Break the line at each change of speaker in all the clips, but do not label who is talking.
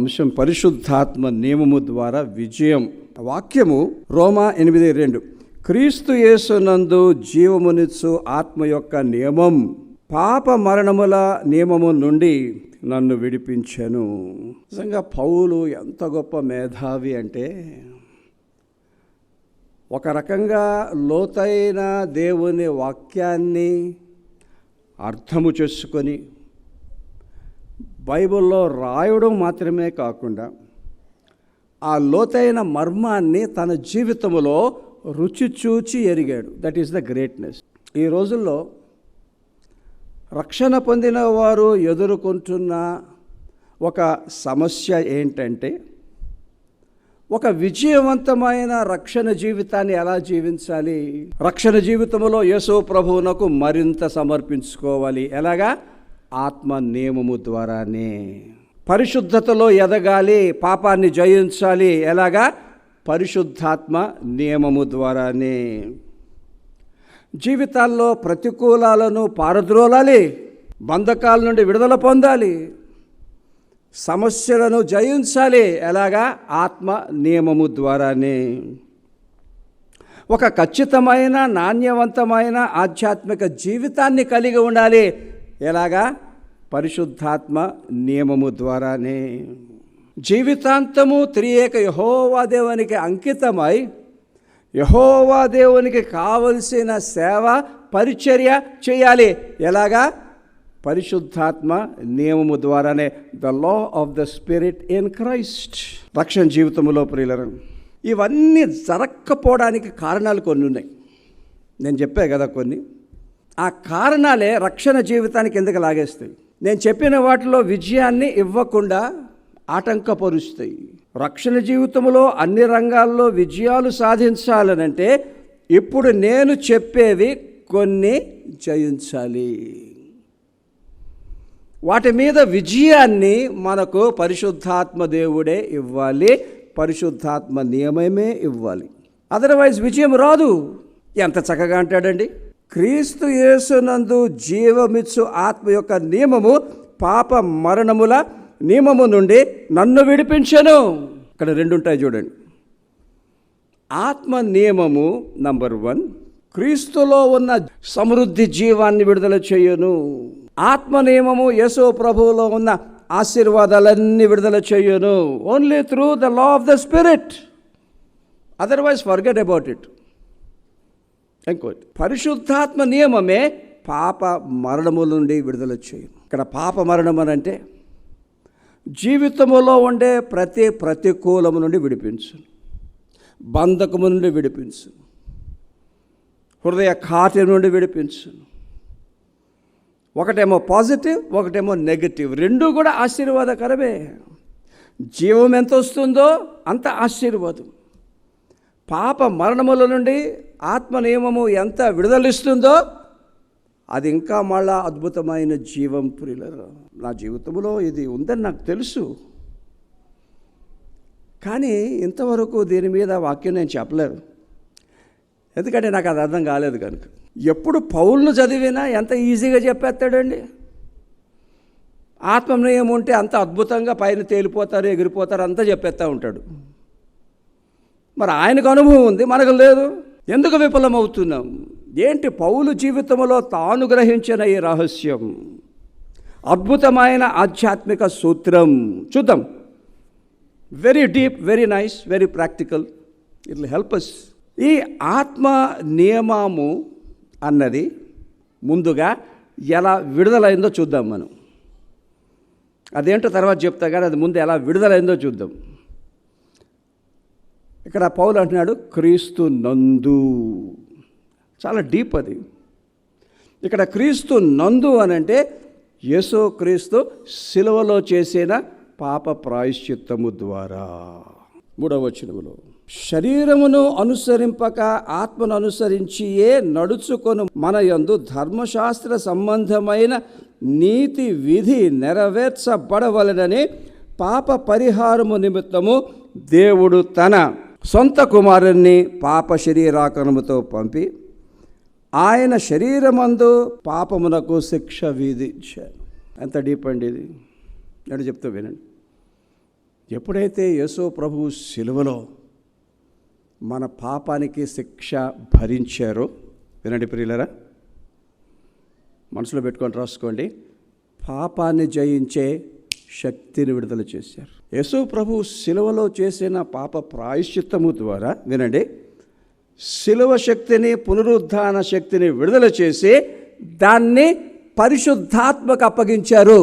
అంశం పరిశుద్ధాత్మ నియమము ద్వారా విజయం. వాక్యము రోమా ఎనిమిది రెండు. క్రీస్తు యేసునందు జీవమునిచ్చు ఆత్మ యొక్క నియమం. పాప మరణముల నియమము నుండి నన్ను విడిపించాను. నిజంగా పౌలు ఎంత గొప్ప మేధావి అంటే ఒక రకంగా లోతైన దేవుని వాక్యాన్ని అర్థము చేసుకొని బైబిల్లో రాయడం మాత్రమే కాకుండా ఆ లోతైన మర్మాన్ని తన జీవితంలో రుచి చూచి ఎరిగాడు. దట్ ఈస్ ద గ్రేట్నెస్ ఈ రోజుల్లో రక్షణ పొందిన వారు ఎదుర్కొంటున్న ఒక సమస్య ఏంటంటే ఒక విజయవంతమైన రక్షణ జీవితాన్ని ఎలా జీవించాలి? రక్షణ జీవితంలో యేసు ప్రభువునకు మరింత సమర్పించుకోవాలి. ఎలాగా? ఆత్మ నియమము ద్వారానే. పరిశుద్ధతలో ఎదగాలి పాపాన్ని జయించాలి. ఎలాగా? పరిశుద్ధాత్మ నియమము ద్వారానే. జీవితాల్లో ప్రతికూలాలను పారద్రోలాలి బంధకాల నుండి విడుదల పొందాలి సమస్యలను జయించాలి. ఎలాగా? ఆత్మ నియమము ద్వారానే. ఒక ఖచ్చితమైన నాణ్యవంతమైన ఆధ్యాత్మిక జీవితాన్ని కలిగి ఉండాలి. ఎలాగా? పరిశుద్ధాత్మ నియమము ద్వారానే. జీవితాంతము త్రియేక యహోవా దేవునికి అంకితమై యహోవా దేవునికి కావలసిన సేవ పరిచర్య చేయాలి. ఎలాగా? పరిశుద్ధాత్మ నియమము ద్వారానే. The law of the spirit in Christ రక్షణ జీవితంలో ప్రియులరు ఇవన్నీ జరక్కపోవడానికి కారణాలు కొన్ని ఉన్నాయి. నేను చెప్పే కదా కొన్ని. ఆ కారణాలే రక్షణ జీవితానికి ఎందుకు లాగేస్తాయి? నేను చెప్పిన వాటిలో విజయాన్ని ఇవ్వకుండా ఆటంకపరుస్తాయి. రక్షణ జీవితంలో అన్ని రంగాల్లో విజయాలు సాధించాలనంటే ఇప్పుడు నేను చెప్పేవి కొన్ని జయించాలి. వాటి మీద విజయాన్ని మనకు పరిశుద్ధాత్మ దేవుడే ఇవ్వాలి. పరిశుద్ధాత్మ నియమమే ఇవ్వాలి. అదర్వైజ్ విజయం రాదు. ఎంత చక్కగా అంటాడండి? క్రీస్తు యేసునందు జీవమిచ్చు ఆత్మ యొక్క నియమము పాప మరణముల నియమము నుండి నన్ను విడిపించను. ఇక్కడ రెండు ఉంటాయి చూడండి. ఆత్మ నియమము నంబర్ వన్ క్రీస్తులో ఉన్న సమృద్ధి జీవాన్ని విడుదల చేయను. ఆత్మ నియమము యేసు ప్రభువులో ఉన్న ఆశీర్వాదాలన్నీ విడుదల చేయను. Only through the law of the spirit otherwise forget about it ఇంకోటి పరిశుద్ధాత్మ నియమమే పాప మరణముల నుండి విడుదల చేయు ఇక్కడ పాప మరణం అని అంటే జీవితములో ఉండే ప్రతి ప్రతికూలము నుండి విడిపించు బంధకము నుండి విడిపించు హృదయ కాటి నుండి విడిపించు ఒకటేమో పాజిటివ్ ఒకటేమో నెగటివ్. రెండు కూడా ఆశీర్వాదకరమే. జీవం ఎంత వస్తుందో అంత ఆశీర్వాదం. పాప మరణముల నుండి ఆత్మ నియమము ఎంత విడుదలిస్తుందో అది ఇంకా మళ్ళా అద్భుతమైన జీవం ప్రియులరు నా జీవితంలో ఇది ఉందని నాకు తెలుసు. కానీ ఇంతవరకు దీని మీద వాక్యం నేను చెప్పలేదు. ఎందుకంటే నాకు అది అర్థం కాలేదు కనుక. ఎప్పుడు పౌలను చదివినా ఎంత ఈజీగా చెప్పేస్తాడండి? ఆత్మనియం ఉంటే అంత అద్భుతంగా పైన తేలిపోతారు ఎగిరిపోతారు అంతా చెప్పేస్తూ ఉంటాడు. మరి ఆయనకు అనుభవం ఉంది మనకు లేదు. ఎందుకు విఫలమవుతున్నాం? ఏంటి పౌలు జీవితంలో తాను గ్రహించిన ఈ రహస్యం? అద్భుతమైన ఆధ్యాత్మిక సూత్రం. చూద్దాం. Very deep very nice very practical it help us ఈ ఆత్మ నియమము అన్నది ముందుగా ఎలా విడుదలైందో చూద్దాం మనం. అదేంటో తర్వాత చెప్తా కానీ అది ముందు ఎలా విడుదలైందో చూద్దాం. ఇక్కడ పౌలు అంటున్నాడు క్రీస్తు నందు. చాలా డీప్ అది. ఇక్కడ క్రీస్తు నందు అని అంటే యేసు క్రీస్తు సిలువలో చేసిన పాప ప్రాయశ్చిత్తము ద్వారా. మూడవ వచనములో శరీరమును అనుసరింపక ఆత్మను అనుసరించియే నడుచుకొని మన యందు ధర్మశాస్త్ర సంబంధమైన నీతి విధి నెరవేర్చబడవలనని పాప పరిహారము నిమిత్తము దేవుడు తన సొంత కుమారుణ్ణి పాప శరీరాకరముతో పంపి ఆయన శరీరమందు పాపమునకు శిక్ష విధించాను. ఎంత డీప్ అండి ఇది? నేను చెప్తూ వినండి. ఎప్పుడైతే యేసో ప్రభు సిలువలో మన పాపానికి శిక్ష భరించారో వినండి ప్రియులరా మనసులో పెట్టుకొని రాసుకోండి. పాపాన్ని జయించే శక్తిని విడుదల చేశారు. యేసు ప్రభు సిలువలో చేసిన పాప ప్రాయశ్చిత్తము ద్వారా వినండి. శిలువ శక్తిని పునరుద్ధాన శక్తిని విడుదల చేసి దాన్ని పరిశుద్ధాత్మకు అప్పగించారు.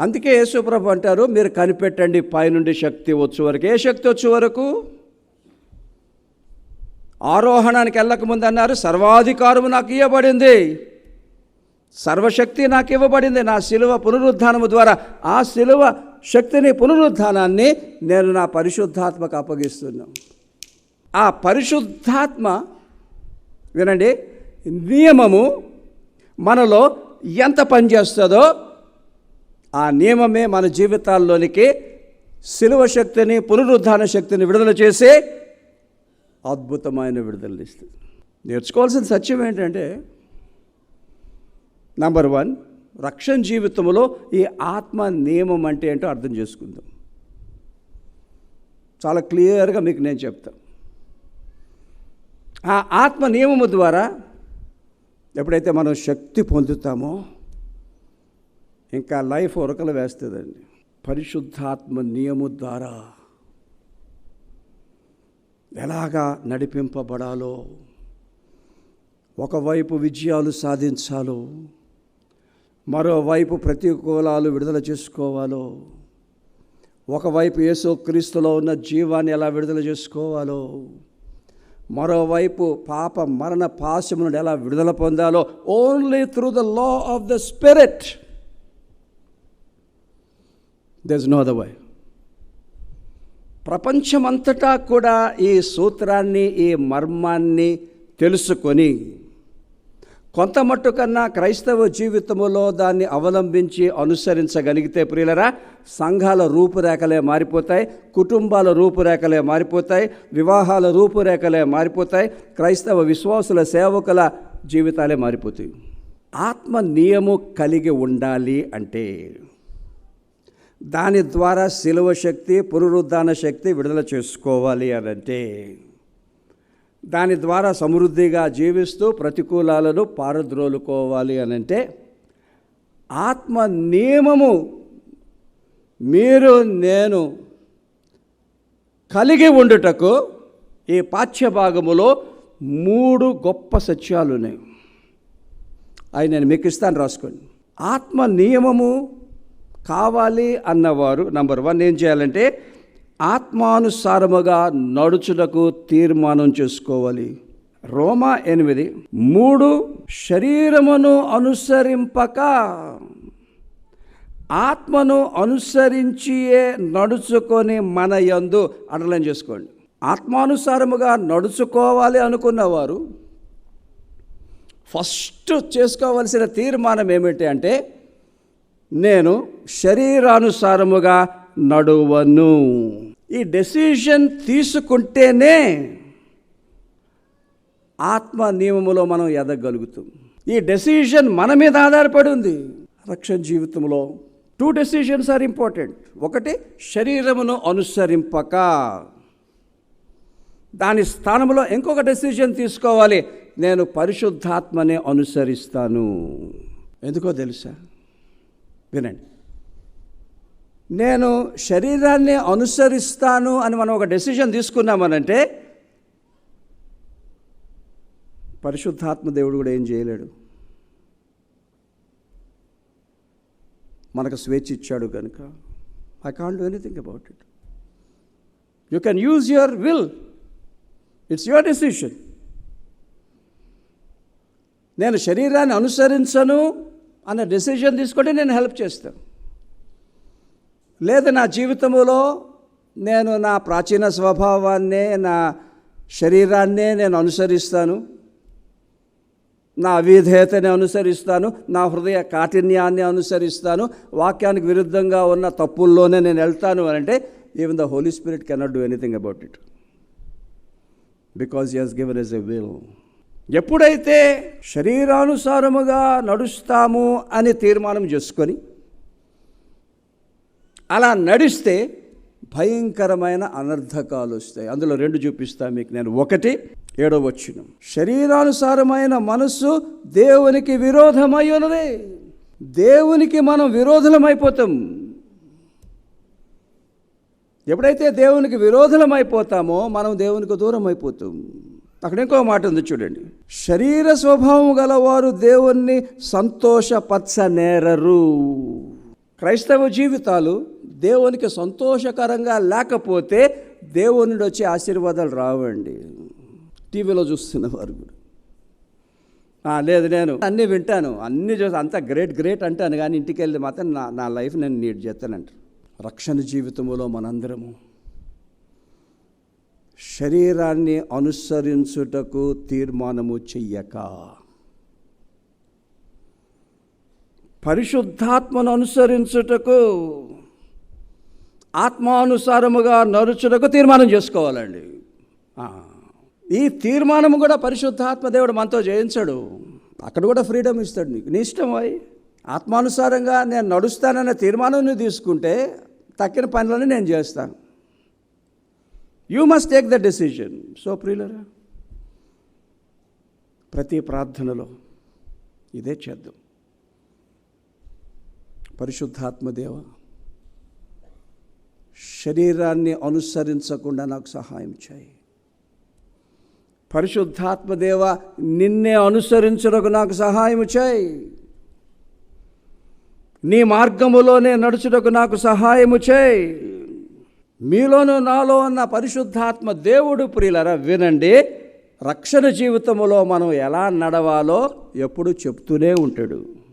అందుకే యేసుప్రభు అంటారు మీరు కనిపెట్టండి పైనుండి శక్తి వచ్చే వరకు. ఏ శక్తి వచ్చే వరకు? ఆరోహణానికి వెళ్ళక ముందు అన్నారు సర్వాధికారము నాకు ఇవ్వబడింది సర్వశక్తి నాకు ఇవ్వబడింది నా శిలువ పునరుద్ధానము ద్వారా ఆ శిలువ శక్తిని పునరుద్ధానాన్ని నేను నా పరిశుద్ధాత్మకు అప్పగిస్తున్నాను ఆ పరిశుద్ధాత్మ వినండి నియమము మనలో ఎంత పనిచేస్తుందో ఆ నియమమే మన జీవితాల్లోనికి శిలువ శక్తిని పునరుద్ధాన శక్తిని విడుదల చేసి అద్భుతమైన విడుదలనిస్తుంది నేర్చుకోవాల్సిన సత్యం ఏంటంటే నంబర్ వన్ రక్షణ జీవితంలో ఈ ఆత్మ నియమం అంటే ఏంటో అర్థం చేసుకుందాం. చాలా క్లియర్గా మీకు నేను చెప్తాను ఆ ఆత్మ నియమము ద్వారా ఎప్పుడైతే మనం శక్తి పొందుతామో ఇంకా లైఫ్ ఉరకలు వేస్తుందండి. పరిశుద్ధాత్మ నియము ద్వారా ఎలాగా నడిపింపబడాలో ఒకవైపు విజయాలు సాధించాలో మరోవైపు ప్రతికూలాలు విడుదల చేసుకోవాలో? ఒకవైపు యేసు క్రీస్తులో ఉన్న జీవాన్ని ఎలా విడుదల చేసుకోవాలో? మరోవైపు పాప మరణ పాశము నుండి ఎలా విడుదల పొందాలో? Only through the law of the spirit this no the why ప్రపంచమంతటా కూడా ఈ సూత్రాన్ని ఈ మర్మాన్ని తెలుసుకొని కొంత మట్టు కన్నా క్రైస్తవ జీవితంలో దాన్ని అవలంబించి అనుసరించగలిగితే ప్రియులరా సంఘాల రూపురేఖలే మారిపోతాయి కుటుంబాల రూపురేఖలే మారిపోతాయి వివాహాల రూపురేఖలే మారిపోతాయి క్రైస్తవ విశ్వాసుల సేవకుల జీవితాలే మారిపోతాయి. ఆత్మ నియము కలిగి ఉండాలి అంటే దాని ద్వారా శిలువ శక్తి పునరుద్ధాన శక్తి విడుదల చేసుకోవాలి అని అంటే దాని ద్వారా సమృద్ధిగా జీవిస్తూ ప్రతికూలాలను పారద్రోలుకోవాలి అని అంటే ఆత్మ నియమము మీరు నేను కలిగి ఉండుటకు ఈ పాఠ్యభాగములో మూడు గొప్ప సత్యాలు ఉన్నాయి. అవి నేను మీకు ఇస్తాను రాసుకోండి. ఆత్మ నియమము కావాలి అన్నవారు నంబర్ వన్ ఏం చేయాలంటే ఆత్మానుసారముగా నడుచుటకు తీర్మానం చేసుకోవాలి. రోమా ఎనిమిది మూడు శరీరమును అనుసరింపక ఆత్మను అనుసరించియే నడుచుకొని మన యందు అండర్లైన్ చేసుకోండి. ఆత్మానుసారముగా నడుచుకోవాలి అనుకున్నవారు ఫస్ట్ చేసుకోవలసిన తీర్మానం ఏమిటి అంటే నేను శరీరానుసారముగా నడువను. ఈ డెసిషన్ తీసుకుంటేనే ఆత్మ నియమములో మనం ఎదగలుగుతాం. ఈ డెసిషన్ మన మీద ఆధారపడి ఉంది. రక్షణ జీవితంలో టూ డెసిషన్స్ ఆర్ ఇంపార్టెంట్ ఒకటి శరీరమును అనుసరింపక. దాని స్థానంలో ఇంకొక డెసిషన్ తీసుకోవాలి. నేను పరిశుద్ధాత్మనే అనుసరిస్తాను. ఎందుకో తెలుసా? వినండి. నేను శరీరాన్ని అనుసరిస్తాను అని మనం ఒక డెసిషన్ తీసుకున్నామనంటే పరిశుద్ధాత్మ దేవుడు కూడా ఏం చేయలేడు. మనకు స్వేచ్ఛ ఇచ్చాడు కనుక. I can't do anything about it you can use your will it's your decision నేను శరీరాన్ని అనుసరించను అన్న డెసిషన్ తీసుకుంటే నేను హెల్ప్ చేస్తాను. లేదు నా జీవితంలో నేను నా ప్రాచీన స్వభావాన్నే నా శరీరాన్నే నేను అనుసరిస్తాను. నా అవిధేయతని అనుసరిస్తాను. నా హృదయ కాఠిన్యాన్ని అనుసరిస్తాను. వాక్యానికి విరుద్ధంగా ఉన్న తప్పుల్లోనే నేను వెళ్తాను అని అంటే even the Holy Spirit cannot do anything about it because he given us a will ఎప్పుడైతే శరీరానుసారముగా నడుస్తాము అని తీర్మానం చేసుకొని అలా నడిస్తే భయంకరమైన అనర్థకాలు వస్తాయి. అందులో రెండు చూపిస్తా మీకు నేను. ఒకటి ఏడో వచ్చిన శరీరానుసారమైన మనస్సు దేవునికి విరోధమై ఉన్నది దేవునికి మనం విరోధులమైపోతాం. ఎప్పుడైతే దేవునికి విరోధులమైపోతామో మనం దేవునికి దూరం అయిపోతాం అక్కడ ఇంకో మాట ఉంది చూడండి. శరీర స్వభావం గలవారు దేవుణ్ణి సంతోషపరచనేరరు. క్రైస్తవ జీవితాలు దేవునికి సంతోషకరంగా లేకపోతే దేవుని వచ్చే ఆశీర్వాదాలు రావండి. టీవీలో చూస్తున్న వారు కూడా. లేదు నేను అన్నీ వింటాను. అన్నీ చూసి అంత గ్రేట్ గ్రేట్ అంటాను కానీ ఇంటికి వెళ్ళి మాత్రం నా నా లైఫ్ నేను నీట్ చేస్తానంటారు రక్షణ జీవితంలో మనందరము శరీరాన్ని అనుసరించుటకు తీర్మానము చెయ్యక. పరిశుద్ధాత్మను అనుసరించుటకు ఆత్మానుసారముగా నడుచుటకు తీర్మానం చేసుకోవాలండి. ఈ తీర్మానం కూడా పరిశుద్ధాత్మ దేవుడు మనతో చేయించాడు అక్కడ కూడా ఫ్రీడమ్ ఇస్తాడు నీకు. నీ ఇష్టం అయి. ఆత్మానుసారంగా నేను నడుస్తానన్న తీర్మానం నువ్వు తీసుకుంటే తక్కిన పనులను నేను చేస్తాను. You must take the decision so ప్రియులరా ప్రతి ప్రార్థనలో ఇదే చేద్దాం. పరిశుద్ధాత్మదేవ శరీరాన్ని అనుసరించకుండా నాకు సహాయం చేయి. పరిశుద్ధాత్మదేవ నిన్నే అనుసరించుటకు నాకు సహాయం చేయి. నీ మార్గములోనే నడుచుటకు నాకు సహాయము చేయి. మీలోను నాలో ఉన్న పరిశుద్ధాత్మ దేవుడు ప్రియులరా వినండి. రక్షణ జీవితంలో మనం ఎలా నడవాలో ఎప్పుడు చెప్తూనే ఉంటాడు.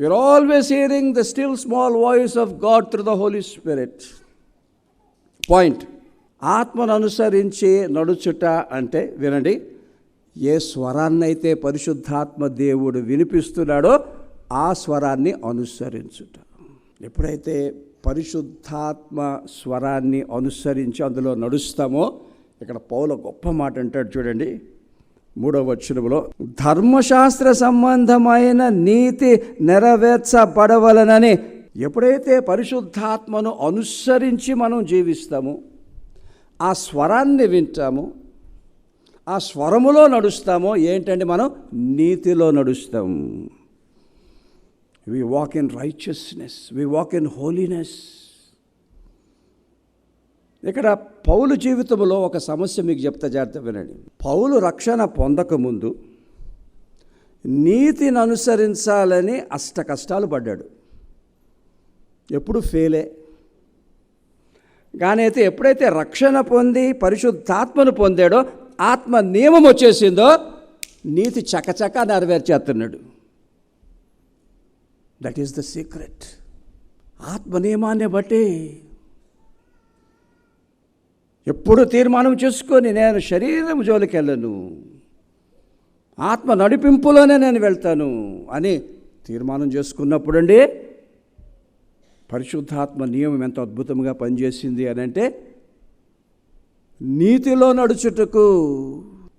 We're always hearing the still small voice of God through the Holy Spirit point ఆత్మను అనుసరించి నడుచుట అంటే వినండి ఏ స్వరాన్నైతే పరిశుద్ధాత్మ దేవుడు వినిపిస్తున్నాడో ఆ స్వరాన్ని అనుసరించుట. ఎప్పుడైతే పరిశుద్ధాత్మ స్వరాన్ని అనుసరించి అందులో నడుస్తామో ఇక్కడ పౌల గొప్ప మాట అంటాడు చూడండి మూడవ వచనములో ధర్మశాస్త్ర సంబంధమైన నీతి నెరవేర్చబడవలనని ఎప్పుడైతే పరిశుద్ధాత్మను అనుసరించి మనం జీవిస్తామో ఆ స్వరాన్ని వింటాము ఆ స్వరములో నడుస్తామో ఏంటంటే మనం నీతిలో నడుస్తాం. We walk in righteousness we walk in holiness ఇక్కడ పౌలు జీవితంలో ఒక సమస్య మీకు చెప్తా జాగ్రత్త వినండి. పౌలు రక్షణ పొందకముందు నీతిని అనుసరించాలని అష్ట కష్టాలు పడ్డాడు. ఎప్పుడు ఫెయిలే. కానీ అయితే ఎప్పుడైతే రక్షణ పొంది పరిశుద్ధాత్మను పొందాడో ఆత్మ నియమం వచ్చేసిందో నీతి చకచక నెరవేర్చేస్తున్నాడు. దట్ ఈస్ ద సీక్రెట్ ఆత్మ నియమాన్ని బట్టి ఎప్పుడు తీర్మానం చేసుకొని నేను శరీరం జోలికి వెళ్ళను ఆత్మ నడిపింపులోనే నేను వెళ్తాను అని తీర్మానం చేసుకున్నప్పుడండి పరిశుద్ధాత్మ నియమం ఎంత అద్భుతంగా పనిచేసింది అని అంటే నీతిలో నడుచుటకు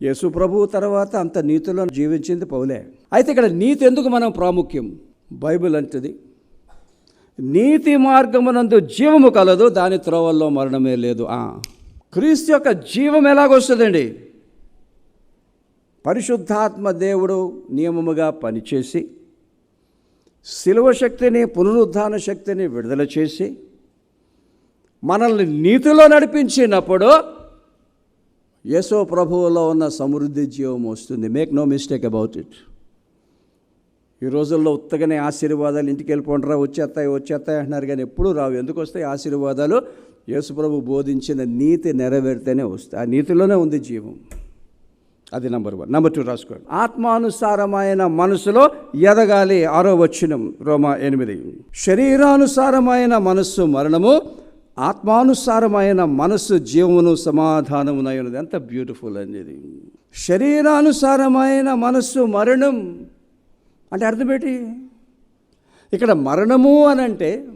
యేసు ప్రభు తర్వాత అంత నీతిలో జీవించింది పౌలే. అయితే ఇక్కడ నీతి ఎందుకు మనం ప్రాముఖ్యం? బైబిల్ అంటది నీతి మార్గమునందు జీవము కలదు దాని త్రోవల్లో మరణమే లేదు. క్రీస్తు యొక్క జీవం ఎలాగొస్తుందండి? పరిశుద్ధాత్మ దేవుడు నియమముగా పనిచేసి శిలువ శక్తిని పునరుద్ధాన శక్తిని విడుదల చేసి మనల్ని నీతిలో నడిపించినప్పుడు యేసో ప్రభువులో ఉన్న సమృద్ధి జీవం వస్తుంది. Make no mistake about it ఈ రోజుల్లో ఉత్తగానే ఆశీర్వాదాలు ఇంటికి వెళ్ళిపోండిరా వచ్చేస్తాయి వచ్చేస్తాయి అంటున్నారు కానీ ఎప్పుడూ రావు. ఎందుకు వస్తాయి? ఆశీర్వాదాలు యేసుప్రభు బోధించిన నీతి నెరవేరితేనే వస్తాయి ఆ నీతిలోనే ఉంది జీవం. అది నంబర్ వన్ నెంబర్ టూ రాసుకోండి. ఆత్మానుసారమైన మనసులో ఎదగాలి ఆరో వచ్చినం రోమా ఎనిమిది. శరీరానుసారమైన మనస్సు మరణము ఆత్మానుసారమైన మనస్సు జీవమును సమాధానమునైనది. ఎంత బ్యూటిఫుల్ అనేది. శరీరానుసారమైన మనస్సు మరణం. అంటే అర్థం ఏంటి? ఇక్కడ మరణము అని అంటే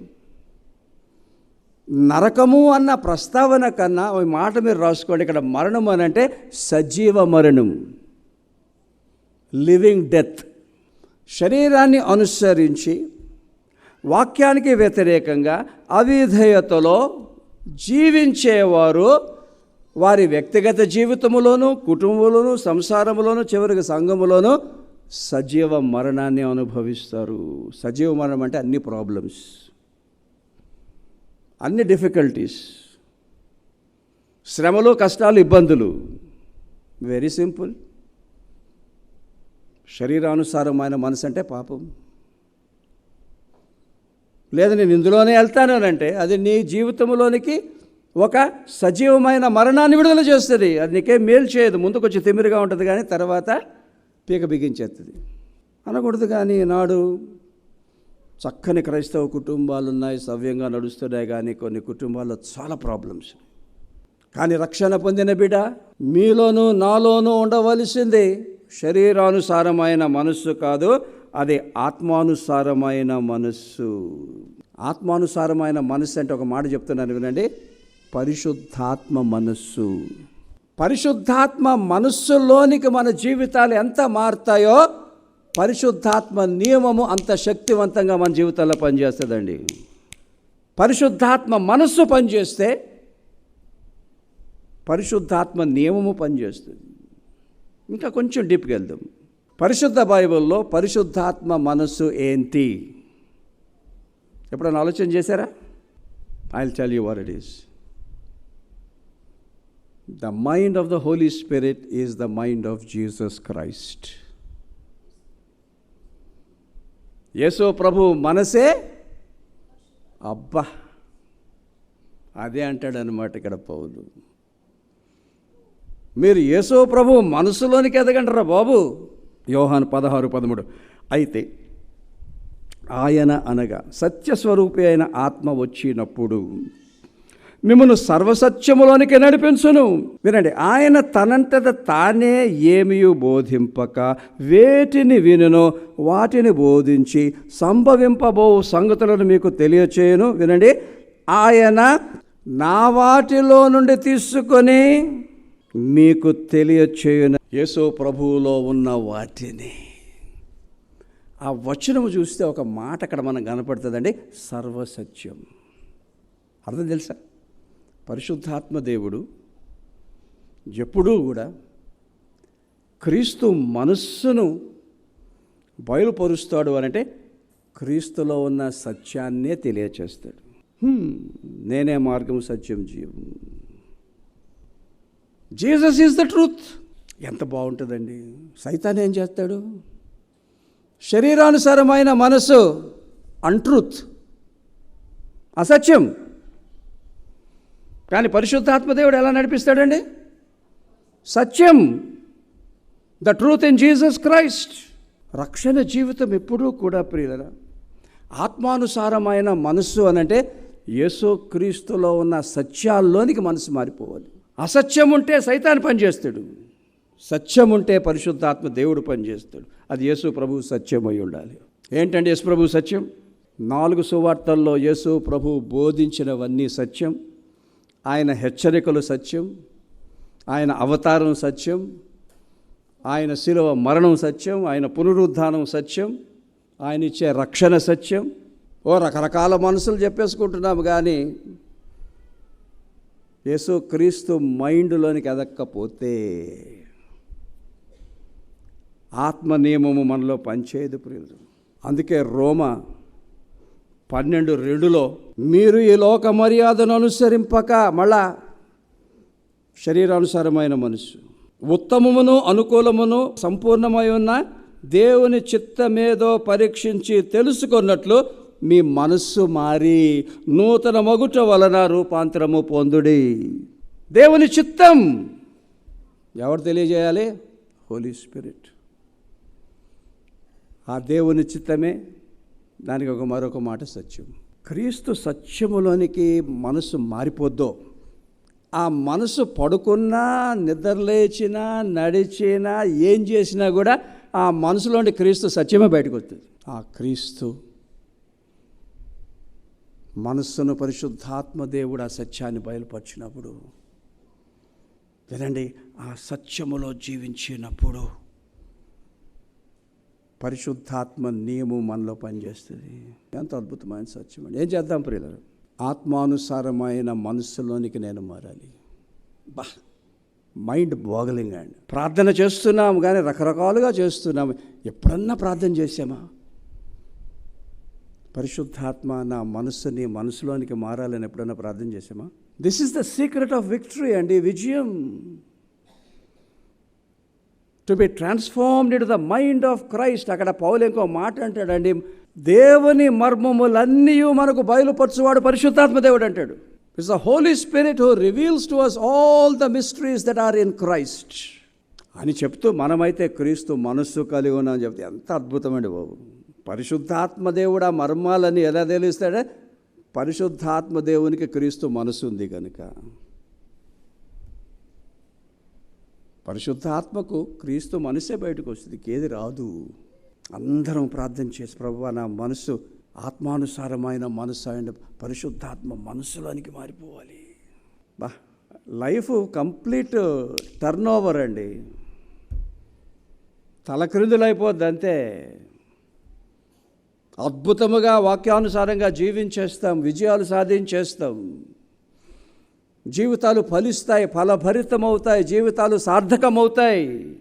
నరకము అన్న ప్రస్తావన కన్నా ఈ మాట మీరు రాసుకోండి. ఇక్కడ మరణం అని అంటే సజీవ మరణం. లివింగ్ డెత్ శరీరాన్ని అనుసరించి వాక్యానికి వ్యతిరేకంగా అవిధేయతలో జీవించేవారు వారి వ్యక్తిగత జీవితములోను కుటుంబంలోను సంసారంలోనూ చివరికి సంఘములోనూ సజీవ మరణాన్ని అనుభవిస్తారు. సజీవ మరణం అంటే అన్ని ప్రాబ్లమ్స్ అన్ని డిఫికల్టీస్ శ్రమలు కష్టాలు ఇబ్బందులు వెరీ సింపుల్ శరీరానుసారమైన మనసు అంటే పాపం. లేదు నేను ఇందులోనే వెళ్తాను అంటే అది నీ జీవితంలోనికి ఒక సజీవమైన మరణాన్ని విడుదల చేస్తుంది. అది నీకే మేలు చేయదు. ముందుకు వచ్చి తిమ్మిరిగా ఉంటుంది కానీ తర్వాత పీక బిగించేస్తుంది అనకూడదు కానీ నాడు చక్కని క్రైస్తవ కుటుంబాలు ఉన్నాయి సవ్యంగా నడుస్తున్నాయి కానీ కొన్ని కుటుంబాల్లో చాలా ప్రాబ్లమ్స్ కానీ రక్షణ పొందిన బిడ్డ మీలోనూ నాలోనూ ఉండవలసింది శరీరానుసారమైన మనస్సు కాదు అది ఆత్మానుసారమైన మనస్సు. ఆత్మానుసారమైన మనస్సు అంటే ఒక మాట చెప్తున్నాను వినండి. పరిశుద్ధాత్మ మనస్సు. పరిశుద్ధాత్మ మనస్సులోనికి మన జీవితాలు ఎంత మారుతాయో పరిశుద్ధాత్మ నియమము అంత శక్తివంతంగా మన జీవితంలో పనిచేస్తుందండి. పరిశుద్ధాత్మ మనస్సు పనిచేస్తే పరిశుద్ధాత్మ నియమము పనిచేస్తుంది. ఇంకా కొంచెం డీప్కి వెళ్దాం. పరిశుద్ధ బైబిల్లో పరిశుద్ధాత్మ మనస్సు ఏంటి? ఎప్పుడైనా ఆలోచన చేశారా? I tell you what it is the mind of the Holy Spirit is the mind of Jesus Christ యేసో ప్రభు మనసే? అబ్బా! అదే అంటాడనమాట ఇక్కడ పౌలు. మీరు యేసో ప్రభు మనసులోనికి ఎదగంటారా బాబు? యోహాన్ పదహారు పదమూడు. అయితే ఆయన అనగా సత్యస్వరూపి అయిన ఆత్మ వచ్చినప్పుడు మిమ్మల్ని సర్వసత్యములోనికి నడిపించును. వినండి ఆయన తనంతట తానే ఏమియు బోధింపక వేటిని వినునో వాటిని బోధించి సంభవింపబో సంగతులను మీకు తెలియచేయను. వినండి ఆయన నా వాటిలో నుండి తీసుకొని మీకు తెలియచేయను. యేసు ప్రభువులో ఉన్న వాటిని. ఆ వచనము చూస్తే ఒక మాట అక్కడ మనం కనపడుతుందండి సర్వసత్యం. అర్థం తెలుసా? పరిశుద్ధాత్మ దేవుడు ఎప్పుడూ కూడా క్రీస్తు మనస్సును బయలుపరుస్తాడు అనంటే క్రీస్తులో ఉన్న సత్యాన్నే తెలియచేస్తాడు. నేనే మార్గం సత్యం జీవం జీసస్ ఈజ్ ద ట్రూత్. ఎంత బాగుంటుందండి. సైతాన్ ఏం చేస్తాడు? శరీరానుసారమైన మనసు అంట్రూత్ అసత్యం. కానీ పరిశుద్ధాత్మదేవుడు ఎలా నడిపిస్తాడండి? సత్యం. The truth in Jesus Christ రక్షణ జీవితం ఎప్పుడూ కూడా ప్రియులరా. ఆత్మానుసారమైన మనస్సు అనంటే యేసు క్రీస్తులో ఉన్న సత్యాల్లోనికి మనసు మారిపోవాలి. అసత్యం ఉంటే సైతాన్ని పనిచేస్తాడు సత్యం ఉంటే పరిశుద్ధాత్మ దేవుడు పనిచేస్తాడు అది యేసు ప్రభు సత్యం అయి ఉండాలి. ఏంటంటే యేసు ప్రభు సత్యం? నాలుగు సువార్తల్లో యేసు ప్రభు బోధించినవన్నీ సత్యం. ఆయన హెచ్చరికలు సత్యం ఆయన అవతారం సత్యం ఆయన శిలువ మరణం సత్యం ఆయన పునరుద్ధానం సత్యం ఆయన ఇచ్చే రక్షణ సత్యం. ఓ రకరకాల మనసులు చెప్పేసుకుంటున్నాము కానీ యేసు క్రీస్తు మైండ్లోనికి ఎదక్కపోతే ఆత్మ నియమము మనలో పనిచేయదు ప్రియులు. అందుకే రోమ పన్నెండు రెండులో మీరు ఈ లోక మర్యాదను అనుసరింపక మళ్ళా శరీరానుసారమైన మనసు ఉత్తమమును అనుకూలమును సంపూర్ణమై ఉన్న దేవుని చిత్తమేదో పరీక్షించి తెలుసుకున్నట్లు మీ మనస్సు మారి నూతన మగుట వలన రూపాంతరము పొందుడి. దేవుని చిత్తం. ఎవరు తెలియజేయాలి? Holy Spirit. ఆ దేవుని చిత్తమే. దానికి ఒక మరొక మాట సత్యం. క్రీస్తు సత్యములోనికి మనసు మారిపోద్దో ఆ మనసు పడుకున్నా నిద్రలేచినా నడిచినా ఏం చేసినా కూడా ఆ మనసులోని క్రీస్తు సత్యమే బయటకు వస్తుంది. ఆ క్రీస్తు మనస్సును పరిశుద్ధాత్మ దేవుడు ఆ సత్యాన్ని బయలుపరిచినప్పుడు వినండి ఆ సత్యములో జీవించినప్పుడు పరిశుద్ధాత్మ నియమం మనలో పనిచేస్తుంది. ఎంత అద్భుతమైన సత్యం అండి. ఏం చేద్దాం ప్రియులరు? ఆత్మానుసారమైన మనస్సులోనికి నేను మారాలి. బా మైండ్ బోగలింగ్ అండి. ప్రార్థన చేస్తున్నాము కానీ రకరకాలుగా చేస్తున్నాము. ఎప్పుడన్నా ప్రార్థన చేసామా పరిశుద్ధాత్మ నా మనస్సుని మనసులోనికి మారాలని ఎప్పుడన్నా ప్రార్థన చేసామా this is the secret of victory అండి. విజయం. To be transformed in the mind of Christ. అక్కడ పౌలు ఇంకో మాట అంటాడండి దేవుని మర్మములన్నీ మనకు బయలుపరచువాడు పరిశుద్ధాత్మ దేవుడు అంటాడు. It's the Holy Spirit who reveals to us all the mysteries that are in Christ అని చెప్తూ మనమైతే క్రీస్తు మనస్సు కలిగి ఉన్నామని చెప్తే ఎంత అద్భుతమండి బాబు. పరిశుద్ధాత్మ దేవుడు ఆ మర్మాలని ఎలా తెలుస్తాడే? పరిశుద్ధాత్మ దేవునికి క్రీస్తు మనసు ఉంది కనుక. పరిశుద్ధాత్మకు క్రీస్తు మనసే బయటకు వస్తుంది ఏది రాదు. అందరం ప్రార్థన చేసి ప్రభు నా మనసు ఆత్మానుసారమైన మనసు అండ్ పరిశుద్ధాత్మ మనసులోనికి మారిపోవాలి. బా లైఫ్ కంప్లీట్ టర్న్ ఓవర్ అండి. తలక్రిందులైపోద్ది అంతే. అద్భుతముగా వాక్యానుసారంగా జీవించేస్తాం విజయాలు సాధించేస్తాం. జీవితాలు ఫలిస్తాయి ఫలభరితమవుతాయి జీవితాలు సార్థకమవుతాయి.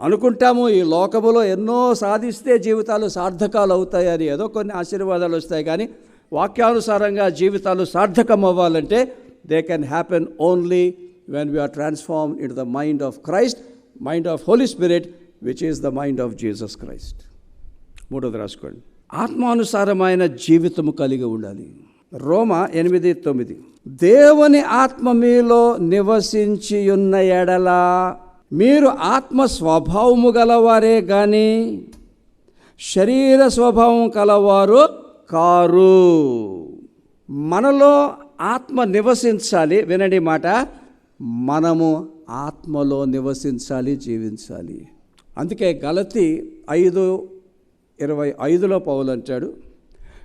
అనుకుంటాము ఈ లోకములో ఎన్నో సాధిస్తే జీవితాలు సార్థకాలు అవుతాయని ఏదో కొన్ని ఆశీర్వాదాలు వస్తాయి. కానీ వాక్యానుసారంగా జీవితాలు సార్థకం అవ్వాలంటే they can happen only when we're transform it the mind of Christ mind of Holy Spirit which is the mind of Jesus Christ మూడోది రాసుకోండి. ఆత్మానుసారమైన జీవితము కలిగి ఉండాలి. రోమ ఎనిమిది తొమ్మిది. దేవుని ఆత్మ మీలో నివసించి ఉన్న ఎడల మీరు ఆత్మ స్వభావము గలవారే కానీ శరీర స్వభావం కలవారు కారు. మనలో ఆత్మ నివసించాలి వినండి మాట మనము ఆత్మలో నివసించాలి జీవించాలి. అందుకే గలతి ఐదు ఇరవై ఐదులో పౌలు అంటాడు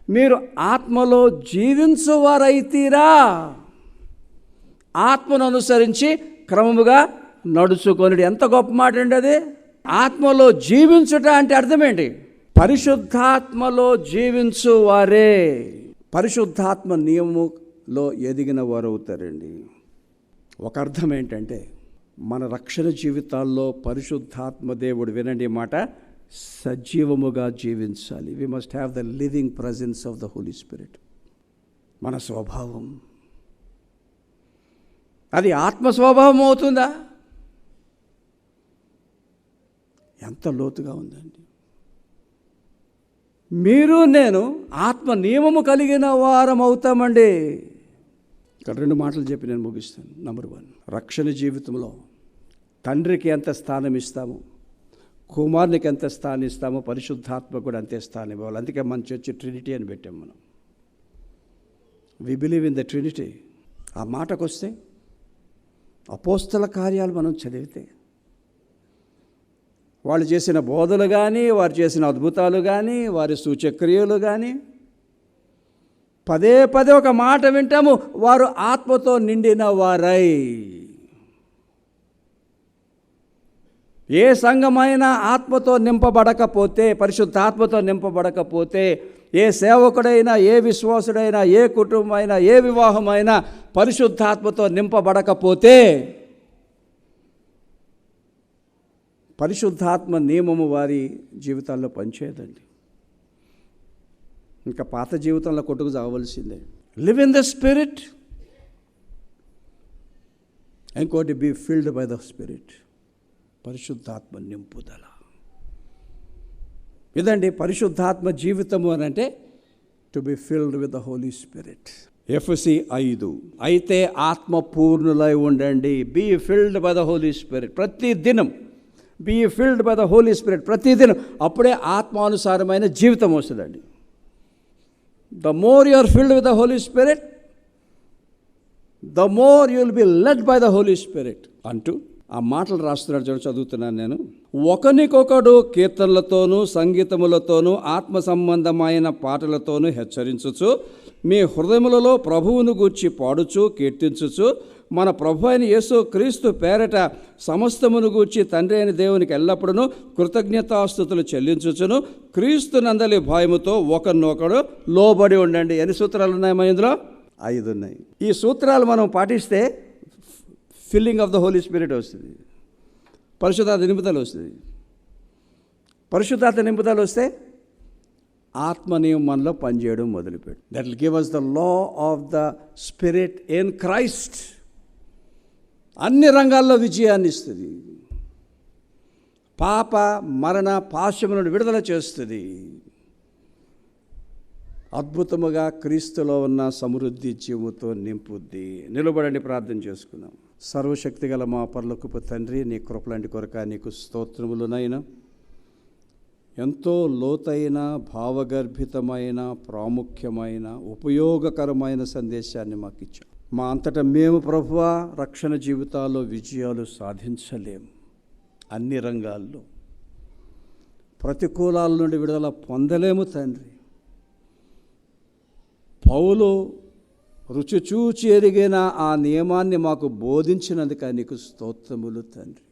మీరు ఆత్మలో జీవించువారైతీరా. ఆత్మను అనుసరించి క్రమముగా నడుచుకొనుడు. ఎంత గొప్ప మాట అండి అది. ఆత్మలో జీవించుట అంటే అర్థమేంటి? పరిశుద్ధాత్మలో జీవించు వారే పరిశుద్ధాత్మ నియములో ఎదిగిన వారు అవుతారండి ఒక అర్థం ఏంటంటే మన రక్షణ జీవితాల్లో పరిశుద్ధాత్మ దేవుడు వినండి మాట. సజీవముగా జీవించాలి. We must have the living presence of the Holy Spirit మన స్వభావం. అది ఆత్మ స్వభావం అవుతుందా? ఎంత లోతుగా ఉందండి. మీరు నేను ఆత్మ నియమము కలిగిన వారం అవుతామండి. ఇక్కడ రెండు మాటలు చెప్పి నేను ముగిస్తాను. నెంబర్ వన్ రక్షణ జీవితంలో తండ్రికి ఎంత స్థానం ఇస్తాము? కుమారునికి ఎంత స్థానం ఇస్తామో పరిశుద్ధాత్మ కూడా అంతే స్థానం ఇవ్వాలి. అందుకే మన చర్చి ట్రినిటీ అని పెట్టాం మనం. We believe in the Trinity ఆ మాటకు వస్తే అపోస్తల కార్యాలు మనం చదివితే వాళ్ళు చేసిన బోధలు కానీ వారు చేసిన అద్భుతాలు కానీ వారి సూచక్రియలు కానీ పదే పదే ఒక మాట వింటాము వారు ఆత్మతో నిండిన వారై. ఏ సంఘమైనా ఆత్మతో నింపబడకపోతే పరిశుద్ధాత్మతో నింపబడకపోతే ఏ సేవకుడైనా ఏ విశ్వాసుడైనా ఏ కుటుంబమైనా ఏ వివాహమైనా పరిశుద్ధాత్మతో నింపబడకపోతే పరిశుద్ధాత్మ నియమము వారి జీవితాల్లో పనిచేయదండి. ఇంకా పాత జీవితంలో కొట్టుకు చావలసిందే లివ్ ఇన్ ద స్పిరిట్ ఇంకోటి be filled by the spirit పరిశుద్ధాత్మ నింపుదల ఇదండి పరిశుద్ధాత్మ జీవితము అని అంటే to be filled with the Holy Spirit FC ఐదు అయితే ఆత్మ పూర్ణులై ఉండండి. Be filled by the Holy Spirit ప్రతి దినం be filled by the Holy Spirit ప్రతి దినం అప్పుడే ఆత్మానుసారమైన జీవితం వస్తుందండి. The more you are filled with the Holy Spirit the more you will be led by the Holy Spirit అంటూ ఆ మాటలు రాస్తున్నాడు చూడ చదువుతున్నాను నేను. ఒకనికొకడు కీర్తనలతోనూ సంగీతములతోనూ ఆత్మ సంబంధమైన పాటలతోనూ హెచ్చరించుచు మీ హృదయములలో ప్రభువును గూర్చి పాడుచు కీర్తించుచు మన ప్రభు అయిన యేసు క్రీస్తు పేరట సమస్తమును గూర్చి తండ్రి అయిన దేవునికి ఎల్లప్పుడూ కృతజ్ఞతాస్థుతులు చెల్లించుచును. క్రీస్తు నందలి భయముతో ఒకరినొకడు లోబడి ఉండండి. ఎన్ని సూత్రాలు ఉన్నాయి మన ఇందులో? ఐదు ఉన్నాయి ఈ సూత్రాలు మనం పాటిస్తే filling of the Holy Spirit వస్తుంది. పరిశుద్ధాత్మ నింపుదలు వస్తుంది. పరిశుధాత నింపుదలు వస్తే ఆత్మ నియమంలో పనిచేయడం మొదలుపెట్టు. That will give us the law of the spirit in Christ అన్ని రంగాల్లో విజయాన్ని ఇస్తుంది. పాప మరణ పాశములను విడుదల చేస్తుంది. అద్భుతముగా క్రీస్తులో ఉన్న సమృద్ధి జీవుతో నింపుద్ది. నిలబడండి ప్రార్థన చేసుకుందాం. సర్వశక్తి గల మా పర్లకుపు తండ్రి నీ కృపలాంటి కొరక నీకు స్తోత్రములునైనా ఎంతో లోతైన భావగర్భితమైన ప్రాముఖ్యమైన ఉపయోగకరమైన సందేశాన్ని మాకు ఇచ్చాం మా అంతటా మేము ప్రభువ రక్షణ జీవితాల్లో విజయాలు సాధించలేము. అన్ని రంగాల్లో. ప్రతికూలాల నుండి విడుదల పొందలేము తండ్రి. పౌలు రుచి చూచి ఎరిగిన ఆ నియమాన్ని మాకు బోధించినందుక నీకు స్తోత్రములు తండ్రి.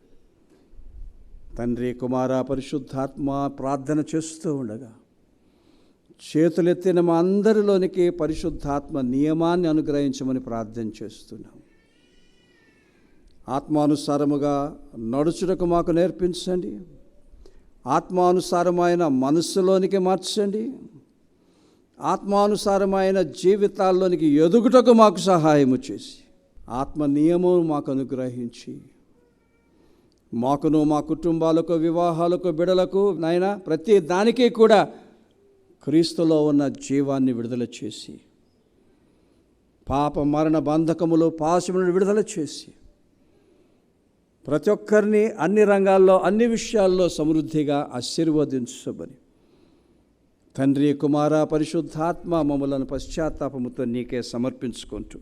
తండ్రి కుమార పరిశుద్ధాత్మ ప్రార్థన చేస్తూ ఉండగా చేతులెత్తిన మా అందరిలోనికి పరిశుద్ధాత్మ నియమాన్ని అనుగ్రహించమని ప్రార్థన చేస్తున్నాం. ఆత్మానుసారముగా నడుచుటకు మాకు నేర్పించండి. ఆత్మానుసారమైన మనస్సులోనికి మార్చండి. ఆత్మానుసారమైన జీవితాల్లోనికి ఎదుగుటకు మాకు సహాయము చేసి ఆత్మ నియమం మాకు అనుగ్రహించి మాకును మా కుటుంబాలకు వివాహాలకు బిడలకు నాయన ప్రతి దానికి కూడా క్రీస్తులో ఉన్న జీవాన్ని విడుదల చేసి పాప మరణ బంధకములు పాశములను విడుదల చేసి ప్రతి ఒక్కరిని అన్ని రంగాల్లో అన్ని విషయాల్లో సమృద్ధిగా ఆశీర్వదించబని తండ్రి కుమార పరిశుద్ధాత్మ మమ్మలను పశ్చాత్తాపముతో నీకే సమర్పించుకుంటూ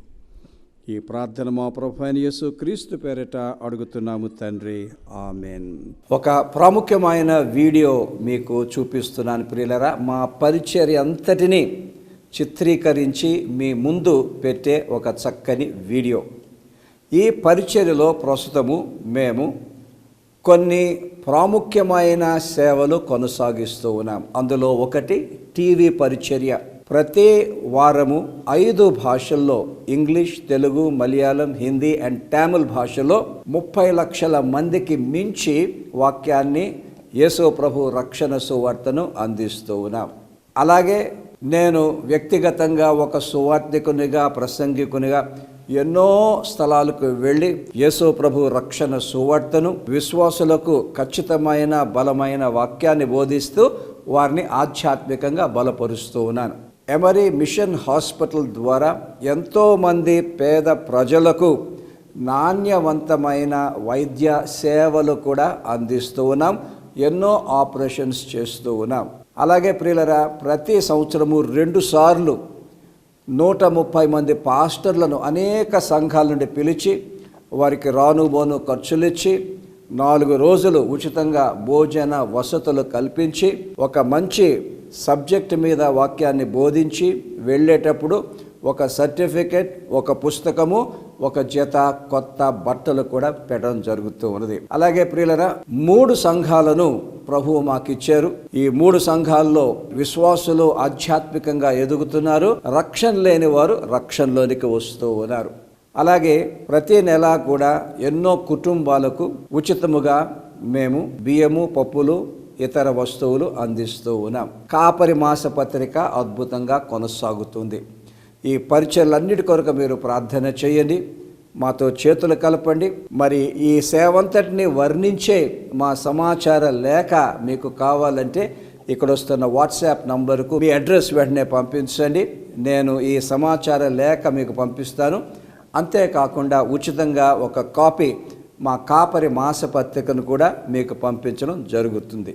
ఈ ప్రార్థన మా ప్రభాని యేసు క్రీస్తు పేరిట అడుగుతున్నాము తండ్రి. ఆమెన్. ఒక ప్రాముఖ్యమైన వీడియో మీకు చూపిస్తున్నాను ప్రియులరా. మా పరిచర్య అంతటిని చిత్రీకరించి మీ ముందు పెట్టే ఒక చక్కని వీడియో. ఈ పరిచర్యలో ప్రస్తుతము మేము కొన్ని ప్రాముఖ్యమైన సేవలు కొనసాగిస్తూ ఉన్నాం. అందులో ఒకటి టీవీ పరిచర్య. ప్రతి వారము ఐదు భాషల్లో ఇంగ్లీష్ తెలుగు మలయాళం హిందీ అండ్ తమిళ్ భాషలో ముప్పై లక్షల మందికి మించి వాక్యాన్ని యేసు ప్రభు రక్షణ సువార్తను అందిస్తూ ఉన్నాం. అలాగే నేను వ్యక్తిగతంగా ఒక సువార్థికునిగా ప్రసంగికునిగా ఎన్నో స్థలాలకు వెళ్ళి యేసు ప్రభు రక్షణ సువార్తను విశ్వాసులకు ఖచ్చితమైన బలమైన వాక్యాన్ని బోధిస్తూ వారిని ఆధ్యాత్మికంగా బలపరుస్తూ ఉన్నాను. ఎమరీ మిషన్ హాస్పిటల్ ద్వారా ఎంతోమంది పేద ప్రజలకు నాణ్యవంతమైన వైద్య సేవలు కూడా అందిస్తూ ఉన్నాం. ఎన్నో ఆపరేషన్స్ చేస్తూ ఉన్నాం. అలాగే ప్రియులరా ప్రతి సంవత్సరము రెండు సార్లు నూట ముప్పై మంది పాస్టర్లను అనేక సంఘాల నుండి పిలిచి వారికి రాను బోను ఖర్చులు ఇచ్చి నాలుగు రోజులు ఉచితంగా భోజన వసతులు కల్పించి ఒక మంచి సబ్జెక్ట్ మీద వాక్యాన్ని బోధించి వెళ్ళేటప్పుడు ఒక సర్టిఫికెట్ ఒక పుస్తకము ఒక జత కొత్త బట్టలు కూడా పెట్టడం జరుగుతూ ఉన్నది. అలాగే ప్రియులరా మూడు సంఘాలను ప్రభువు మాకిచ్చారు. ఈ మూడు సంఘాల్లో విశ్వాసులు ఆధ్యాత్మికంగా ఎదుగుతున్నారు. రక్షణ లేని వారు రక్షణలోనికి వస్తూ ఉన్నారు. అలాగే ప్రతి నెల కూడా ఎన్నో కుటుంబాలకు ఉచితముగా మేము బియ్యము పప్పులు ఇతర వస్తువులు అందిస్తూ ఉన్నాం. కాపరి మాస పత్రిక అద్భుతంగా కొనసాగుతుంది. ఈ పరిచయలన్నిటి కొరకు మీరు ప్రార్థన చేయండి. మాతో చేతులు కలపండి. మరి ఈ సేవంతటిని వర్ణించే మా సమాచార లేఖ మీకు కావాలంటే ఇక్కడ వస్తున్న వాట్సాప్ నంబర్కు మీ అడ్రస్ వెంటనే పంపించండి. నేను ఈ సమాచార లేఖ మీకు పంపిస్తాను. అంతేకాకుండా ఉచితంగా ఒక కాపీ మా కాపరి మాసపత్రికను కూడా మీకు పంపించడం జరుగుతుంది.